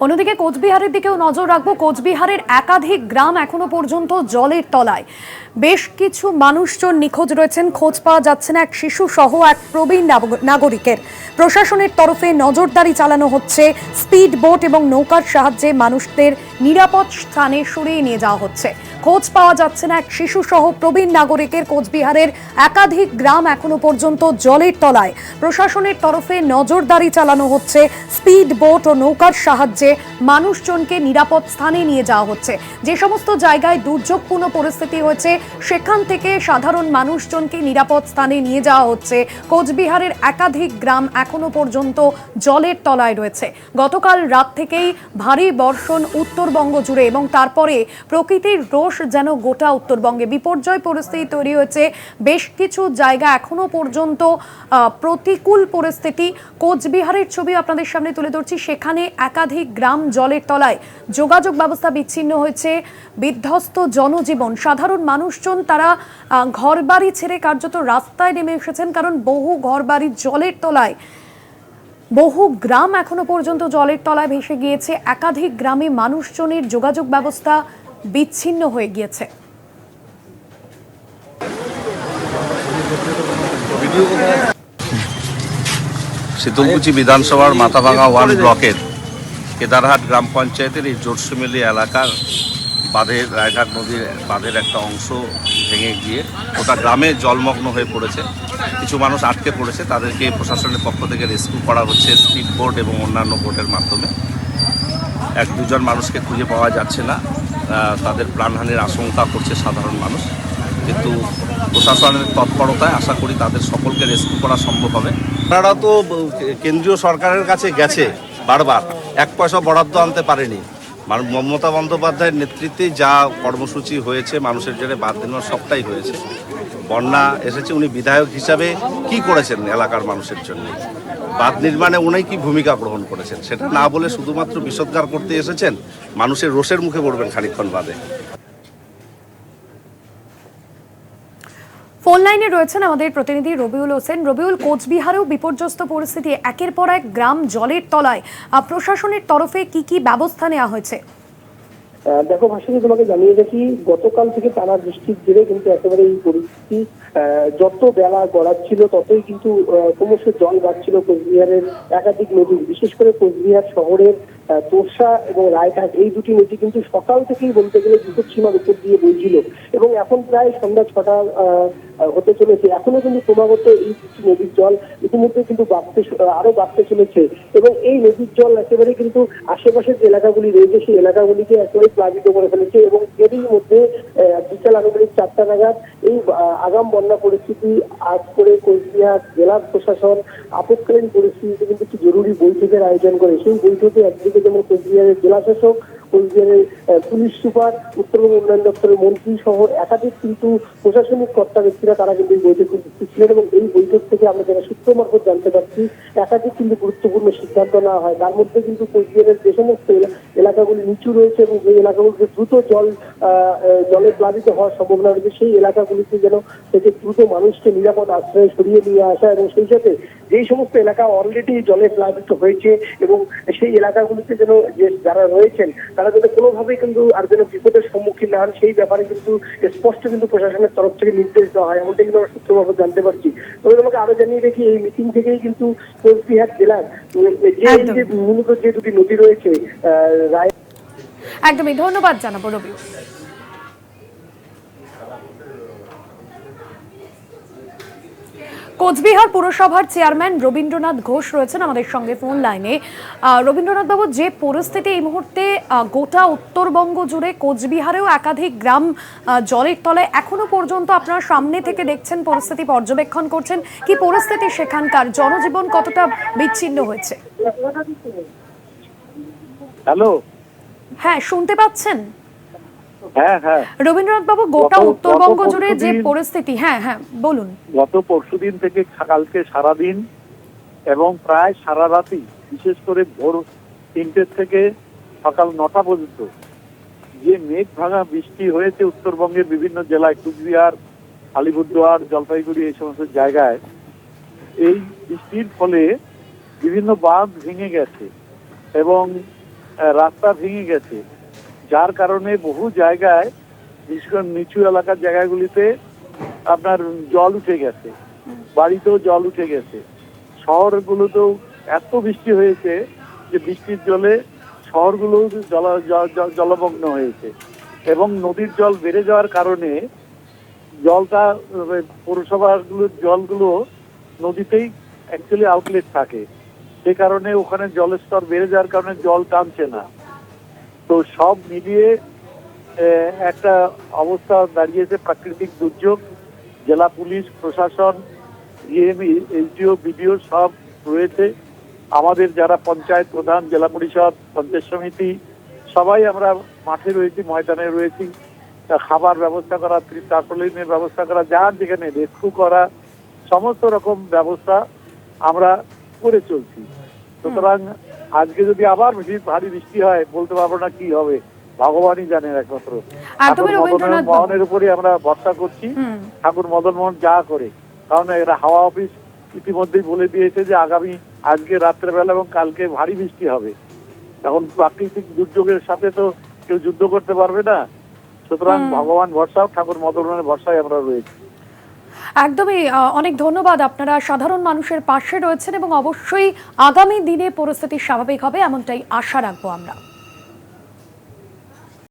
অন্যদিকে কোচবিহারের দিকেও নজর রাখব। কোচবিহারের একাধিক গ্রাম এখনও পর্যন্ত জলের তলায়। বেশ কিছু মানুষজন নিখোঁজ রয়েছেন। খোঁজ পাওয়া যাচ্ছে না এক শিশু সহ এক প্রবীণ নাগ- নাগরিকের। প্রশাসনের তরফে নজরদারি চালানো হচ্ছে। স্পিড বোট এবং নৌকার সাহায্যে মানুষদের নিরাপদ স্থানে সরিয়ে নিয়ে যাওয়া হচ্ছে। খোঁজ পাওয়া যাচ্ছে না। এক শিশু সহ প্রবীণ নাগরিকের কোচবিহারের একাধিক গ্রাম এখনও পর্যন্ত জলের তলায়। প্রশাসনের তরফে নজরদারি চালানো হচ্ছে। স্পিড বোট ও নৌকার সাহায্যে মানুষজনকে নিরাপদ স্থানে নিয়ে যাওয়া হচ্ছে। যে সমস্ত জায়গায় দুর্যোগপূর্ণ পরিস্থিতি হয়েছে, সেখান থেকে সাধারণ মানুষজনকে নিরাপদ স্থানে নিয়ে যাওয়া হচ্ছে। কোচবিহারের একাধিক গ্রাম এখনও পর্যন্ত জলের তলায় রয়েছে। গতকাল রাত থেকেই ভারী বর্ষণ উত্তরবঙ্গ জুড়ে এবং তারপরে প্রকৃতির রোষ যেন গোটা উত্তরবঙ্গে বিপর্যয় পরিস্থিতি তৈরি হয়েছে। বেশ কিছু জায়গা এখনও পর্যন্ত প্রতিকূল পরিস্থিতি। কোচবিহারের ছবি আপনাদের সামনে তুলে ধরছি। সেখানে একাধিক গ্রাম জলের তলায় যোগাযোগ ব্যবস্থা বিচ্ছিন্ন হয়েছে। বিধ্বস্ত জনজীবন, সাধারণ মানুষজন তারা ঘরবাড়ি ছেড়ে কার্যত রাস্তায় নেমে এসেছেন কারণ বহু ঘরবাড়ি জলের তলায়। বহু গ্রাম এখনও পর্যন্ত জলের তলায় ভেসে গিয়েছে। একাধিক গ্রামে মানুষজনের যোগাযোগ ব্যবস্থা বিচ্ছিন্ন হয়ে গিয়েছে। শীতলকুচি বিধানসভার মাথাভাঙা ওয়ান ব্লকের কেদারহাট গ্রাম পঞ্চায়েতের এই জোরসিমেলি এলাকার বাঁধের, রায়ঘাট নদীর বাঁধের একটা অংশ ভেঙে গিয়ে ওটা গ্রামে জলমগ্ন হয়ে পড়েছে। কিছু মানুষ আটকে পড়েছে। তাদেরকে প্রশাসনের পক্ষ থেকে রেস্কিউ করা হচ্ছে স্পিড বোট এবং অন্যান্য বোটের মাধ্যমে। এক দুজন মানুষকে খুঁজে পাওয়া যাচ্ছে না। তাদের প্রাণহানির আশঙ্কা করছে সাধারণ মানুষ। কিন্তু প্রশাসনের তৎপরতায় আশা করি তাদের সকলকে রেস্কিউ করা সম্ভব হবে। আপনারা তো কেন্দ্রীয় সরকারের কাছে গেছে বারবার। এক পয়সা বরাদ্দ আনতে পারেনি। মানে মমতা বন্দ্যোপাধ্যায়ের নেতৃত্বে যা কর্মসূচি হয়েছে, মানুষের জন্য বাদ দিনের সবটাই হয়েছে। বন্যা এসেছে, উনি বিধায়ক হিসাবে কি করেছেন এলাকার মানুষের জন্য? বাঁধ নির্মাণে উনি কি ভূমিকা গ্রহণ করেছেন? সেটা না বলে শুধুমাত্র বিষোদ্গার করতে এসেছেন মানুষের রোষের মুখে পড়বেন খানিকক্ষণ বাদে। ফোন লাইনে রয়েছেন আমাদের প্রতিনিধি রবিউল হোসেন। রবিউল কোচবিহারেও বিপর্যস্ত পরিস্থিতি একের পর এক গ্রাম জলের তলায়। আহ, প্রশাসনের তরফে কি কি ব্যবস্থা নেওয়া হয়েছে? আহ, দেখো ভাষাকে তোমাকে জানিয়ে রাখি গতকাল থেকে টানা বৃষ্টির জেরে কিন্তু একেবারে এই পরিস্থিতি যত বেলা গড়াচ্ছিল, ততই কিন্তু ক্রমশ জল বাড়ছিল কোচবিহারের একাধিক নদী, বিশেষ করে কোচবিহার শহরের তোরসা এবং রায়ঘাট এই দুটি নদী কিন্তু সকাল থেকেই বলতে গেলে বিপদ সীমার উপর দিয়ে বইছিল এবং এখন প্রায় সন্ধ্যা ছটা হতে চলেছে। এখনও কিন্তু ক্রমাগত এই দুটি নদীর জল ইতিমধ্যে কিন্তু বাড়তে আরও বাড়তে চলেছে এবং এই নদীর জল একেবারে কিন্তু আশেপাশের যে এলাকাগুলি রয়েছে, সেই এলাকাগুলিকে একেবারে প্লাবিত করে ফেলেছে এবং এরই মধ্যে বিকাল আনুমানিক চারটা নাগাদ এই আগাম বন্যা পরিস্থিতি, আজ করে কোচবিহার জেলা প্রশাসন আপৎকালীন পরিস্থিতিতে কিন্তু একটি জরুরি বৈঠকের আয়োজন করে। সেই বৈঠকে একদিকে যেমন কোচবিহারের জেলা শাসক কোচবিহারের পুলিশ সুপার উত্তরবঙ্গ উন্নয়ন দপ্তরের মন্ত্রী সহ একাধিক কিন্তু প্রশাসনিক কর্তা ব্যক্তিরা তারা কিন্তু এই বৈঠকে উপস্থিত ছিলেন এবং এই বৈঠক থেকে আমরা যারা সূত্র মারফত জানতে পারছি, একাধিক কিন্তু গুরুত্বপূর্ণ সিদ্ধান্ত নেওয়া হয়। তার মধ্যে কিন্তু কোচবিহারের যে সমস্ত এলাকাগুলি নিচু রয়েছে এবং যে এলাকাগুলিতে দ্রুত জল জলে প্লাবিত হওয়ার সম্ভাবনা রয়েছে, সেই এলাকাগুলিতে যেন থেকে দ্রুত মানুষকে নিরাপদ আশ্রয়ে সরিয়ে নিয়ে আসা এবং সেই সাথে যেই সমস্ত এলাকা অলরেডি জলে প্লাবিত হয়েছে এবং সেই এলাকাগুলিতে যেন যে যারা রয়েছেন তারা যাতে কোনোভাবেই কিন্তু আর যেন বিপদের সম্মুখীন না হন সেই ব্যাপারে কিন্তু স্পষ্ট কিন্তু প্রশাসনের তরফ থেকে নির্দেশ দেওয়া হয়। এমনটা কিন্তু আমরা সূত্রভাবে জানতে পারছি। তবে তোমাকে আরও জানিয়ে দেখি এই মিটিং থেকেই কিন্তু কোচবিহার জেলার যে মূলত যে দুটি নদী রয়েছে রায় একদমই। ধন্যবাদ জানাব রবিউল। কোচবিহার পুরসভার চেয়ারম্যান রবীন্দ্রনাথ ঘোষ রয়েছেন আমাদের সঙ্গে ফোন লাইনে। রবীন্দ্রনাথ বাবু যে পরিস্থিতি এই মুহূর্তে গোটা উত্তরবঙ্গ জুড়ে কোচবিহারেও একাধিক গ্রাম জলের তলায় এখনও পর্যন্ত আপনারা সামনে থেকে দেখছেন পরিস্থিতি পর্যবেক্ষণ করছেন। কি পরিস্থিতি সেখানকার? জনজীবন কতটা বিচ্ছিন্ন হয়েছে? হ্যালো? হ্যাঁ শুনতে পাচ্ছেন? হ্যাঁ হ্যাঁ। রবীন্দ্রনাথ বাবু গোটা উত্তরবঙ্গ জুড়ে যে পরিস্থিতি হ্যাঁ হ্যাঁ বলুন। গত পরশুদিন থেকে কালকে সারাদিন এবং প্রায় সারা রাতি বিশেষ করে ভোর তিনটের থেকে সকাল নটা পর্যন্ত। যে মেঘ ভাঙা বৃষ্টি হয়েছে উত্তরবঙ্গের বিভিন্ন জেলায়, কুচবিহার, আলিপুরদুয়ার, জলপাইগুড়ি, এই সমস্ত জায়গায়, এই বৃষ্টির ফলে বিভিন্ন বাঁধ ভেঙে গেছে এবং রাস্তা ভেঙে গেছে। যার কারণে বহু জায়গায় বিশেষ করে নিচু এলাকার জায়গাগুলিতে আপনার জল উঠে গেছে। বাড়িতেও জল উঠে গেছে। শহরগুলোতেও এত বৃষ্টি হয়েছে যে বৃষ্টির জলে শহরগুলো জল, জল- জল- জলমগ্ন হয়েছে। এবং নদীর জল বেড়ে যাওয়ার কারণে জলটা পৌরসভাগুলোর জলগুলো নদীতেই অ্যাকচুয়ালি আউটলেট থাকে। সে কারণে ওখানে জলের স্তর বেড়ে যাওয়ার কারণে জল টানছে না। তো সব মিলিয়ে একটা অবস্থা দাঁড়িয়েছে প্রাকৃতিক দুর্যোগ। জেলা পুলিশ, প্রশাসন ইএমই এসডিও বিডিও সব রয়েছে। আমাদের যারা পঞ্চায়েত প্রধান জেলা পরিষদ পঞ্চায়েত সমিতি সবাই আমরা মাঠে রয়েছি ময়দানে রয়েছি। খাবার ব্যবস্থা করা তারপলিনের ব্যবস্থা করা যার যেখানে রেস্কিউ করা সমস্ত রকম ব্যবস্থা আমরা করে চলছি। সুতরাং আজকে যদি আবার ভারী বৃষ্টি হয় বলতে পারব না কি হবে। ভগবানই জানেন একমাত্র। ঠাকুর মদন মোহনের উপরে আমরা ভরসা করছি। ঠাকুর মদন মোহন যা করে। কারণ এরা হাওয়া অফিস ইতিমধ্যেই বলে দিয়েছে যে আগামী আজকে রাত্রেবেলা এবং কালকে ভারী বৃষ্টি হবে। এখন প্রাকৃতিক দুর্যোগের সাথে তো কেউ যুদ্ধ করতে পারবে না। সুতরাং ভগবান ভরসা ঠাকুর মদনের ভরসায় আমরা রয়েছি। একদমই অনেক ধন্যবাদ। আপনারা সাধারণ মানুষের পাশে রয়েছেন এবং অবশ্যই আগামী দিনে পরিস্থিতি স্বাভাবিক হবে এমনটাই আশা রাখব আমরা।